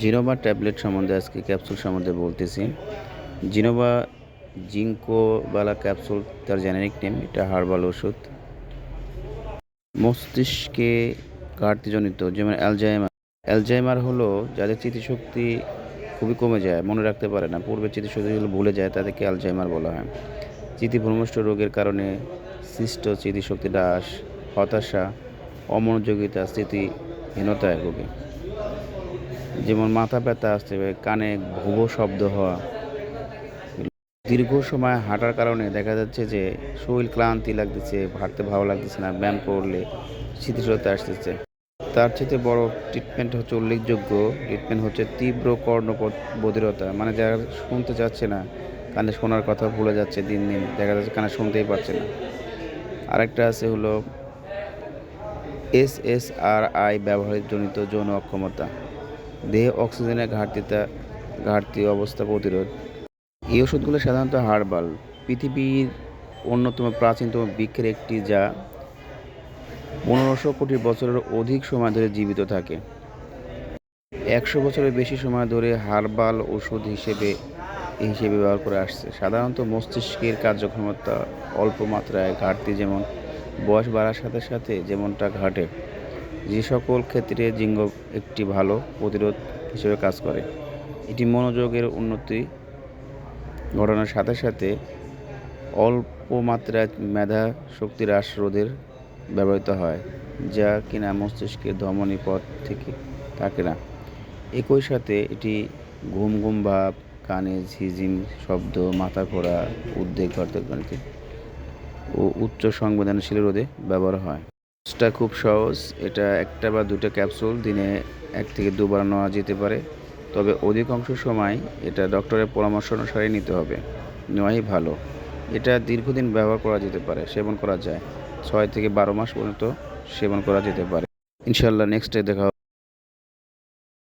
জিনোভা tablet সম্বন্ধে আজকে capsule সম্বন্ধে বলতেছি। জিনোভা জিঙ্কোবালা ক্যাপসুল, তার জেনারিক নেম, এটা হার্বাল ওষুধ। মস্তিষ্কে ঘাটতিজনিত, যেমন অ্যালজাইমার অ্যালজাইমার হলো যাদের স্মৃতিশক্তি খুবই কমে যায়, মনে রাখতে পারে না। পূর্বে স্মৃতিশক্তিগুলো ভুলে যায়, তাদেরকে অ্যালজাইমার বলা হয়। স্মৃতিভ্রষ্ট রোগের কারণে সৃষ্ট স্মৃতিশক্তি হ্রাস, হতাশা, অমনোযোগিতা, স্মৃতিহীনতায় ভোগে। যেমন মাথা ব্যথা আসতে পারে, কানে ভুবো শব্দ হওয়া, দীর্ঘ সময় হাঁটার কারণে দেখা যাচ্ছে যে শরীর ক্লান্তি লাগতেছে, হাঁটতে ভালো লাগতেছে না, ব্যায়াম করলে স্মৃতিশীলতা আসতেছে। তার চেয়ে বড় ট্রিটমেন্ট হচ্ছে উল্লেখযোগ্য ট্রিটমেন্ট হচ্ছে তীব্র কর্ণ বধিরতা মানে যারা শুনতে চাচ্ছে না, কানে শোনার কথা ভুলে যাচ্ছে দিন দিন, দেখা যাচ্ছে কানে শুনতেই পারছে না। আরেকটা আছে হলো এস এস আর আই ব্যবহারজনিত যৌন অক্ষমতা। দেহে অক্সিজেনের ঘাটতিতা, ঘাটতি অবস্থা প্রতিরোধ। এই ওষুধগুলো সাধারণত হার্বাল, পৃথিবীর অন্যতম প্রাচীনতম বৃক্ষের একটি যা পনেরোশো কোটি বছরের অধিক সময় ধরে জীবিত থাকে। একশো বছরের বেশি সময় ধরে হার্বাল ওষুধ হিসেবে হিসেবে ব্যবহার করে আসছে। সাধারণত মস্তিষ্কের কার্যক্ষমতা অল্প মাত্রায়, ঘাটতি যেমন বয়স বাড়ার সাথে সাথে যেমনটা ঘটে। যে সকল ক্ষেত্রে জিঙ্গ একটি ভালো প্রতিরোধ হিসেবে কাজ করে, এটি মনোযোগের উন্নতি ঘটনার সাথে সাথে অল্প মাত্রায় মেধা শক্তি হ্রাস রোধের ব্যবহৃত হয়, যা কিনা মস্তিষ্কের ধমনী পথ থেকে থাকে না। একই সাথে এটি ঘুম ঘুম ভাব, কানে ঝিঝিম শব্দ, মাথা ঘোরা, উদ্বেগ ঘটতে ও উচ্চ সংবেদনশীল রোধে ব্যবহার হয়। এটা খুব সহজ। এটা একটা বা দুটো ক্যাপসুল দিনে এক থেকে দুবার নেওয়া যেতে পারে। তবে অধিকাংশ সময় এটা ডক্টরের পরামর্শ অনুসারে নিতে হবে। নেওয়াই ভালো। এটা দীর্ঘদিন ব্যবহার করা যেতে পারে, সেবন করা যায়। ছয় থেকে বারো মাস পর্যন্ত সেবন করা যেতে পারে। ইনশাল্লাহ নেক্সট ডে দেখা।